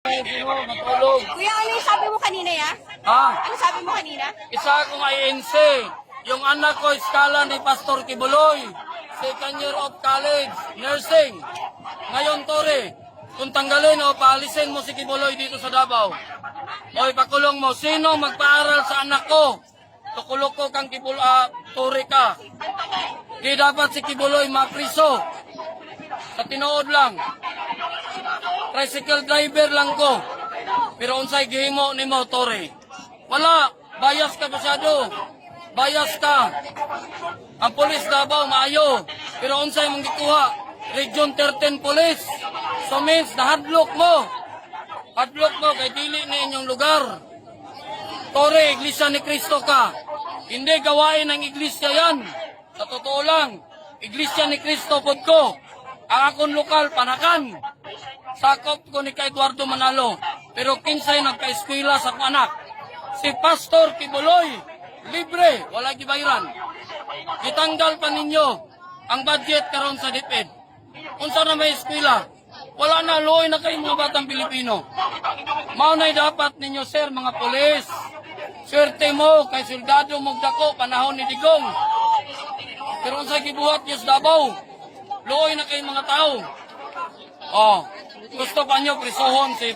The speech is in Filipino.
Matulog? Kuya, ano yung sabi mo kanina ya? Ha? Ano sabi mo kanina? Isa akong INC. Yung anak ko, skala ni Pastor Kibuloy. Second year of college, nursing. Ngayon, Tore, kung tanggalin o paalisin mo si Kibuloy dito sa Davao. O ipakulong mo, sino magpaaral sa anak ko? Tukulok ko kang Kibuloy, ah, Tore ka. Di dapat si Kibuloy mapriso. Sa tinood lang. Tricycle driver lang ko. Pero unsay gihimo ni mo, Tore? Wala. Bias ka masyado. Bias ka. Ang polis Davao maayo. Pero unsay mong gikuha? Region 13 police. So means nahadlok mo. Hadlok mo kay dili na inyong lugar. Tore, iglesia ni Kristo ka. Hindi gawain ng iglesia yan. Sa totoo lang, iglesia ni Kristo pod ko. Ang akong lokal, panakan. Sakop ko ni Eduardo Manalo. Pero kinsay nagka-eskwela sa anak. Si Pastor Kibuloy, libre, wala gibayran. Gitanggal pa ninyo ang budget karon sa DepEd. Unsa na may eskwela? Wala na, luoy na kayo mga batang Pilipino. Maunay dapat ninyo, sir, mga polis. Swerte mo, kay soldado mong dako, panahon ni Digong. Pero unsa gibuhat niyo sa Davao? Luoy na kayo mga tao. Oh, gusto pa nyo prisuhon si